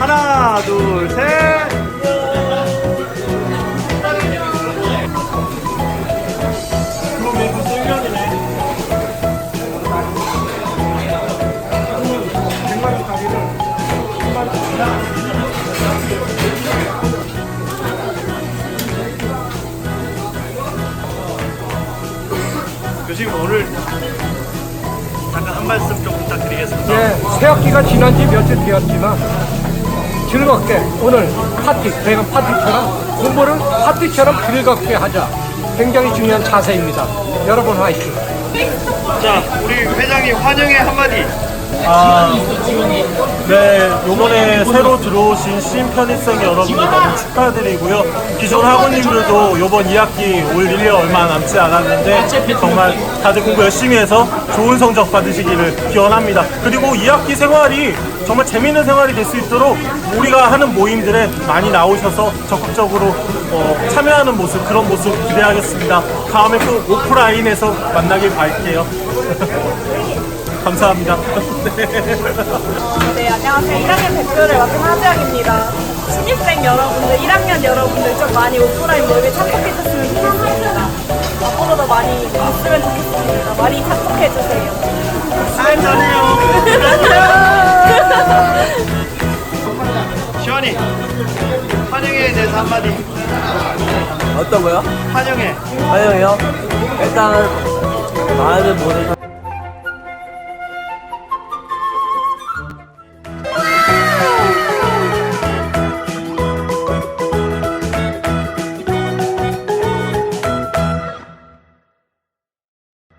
하나, 둘, 셋. 교수님 오늘 잠깐 한 말씀 좀 부탁드리겠습니다. 예, 새 학기가 지난 지 며칠 되었지만 즐겁게 오늘 파티, 대강 파티처럼 공부를 파티처럼 즐겁게 하자. 굉장히 중요한 자세입니다. 여러분 화이팅! 자, 우리 회장님 환영의 한마디. 아, 네, 요번에 새로 들어오신 신 편입생 여러분들 너무 축하드리고요. 기존 학우님들도 요번 2학기 올 1년 얼마 남지 않았는데 정말 다들 공부 열심히 해서 좋은 성적 받으시기를 기원합니다. 그리고 2학기 생활이 정말 재밌는 생활이 될 수 있도록 우리가 하는 모임들에 많이 나오셔서 적극적으로 어, 참여하는 모습, 그런 모습 기대하겠습니다. 다음에 또 오프라인에서 만나길 바랄게요. 감사합니다. 네, 안녕하세요. 1학년 대표를 맡은 하지영입니다. 신입생 여러분들, 1학년 여러분들 좀 많이 오프라인 모임에 참석해주셨으면 좋겠습니다. 앞으로도 많이 있으면 좋겠습니다. 많이 참석해주세요. 시원이 환영회에 대해서 한마디. 어떤 거요? 환영회. 아니요, 일단 많은 분들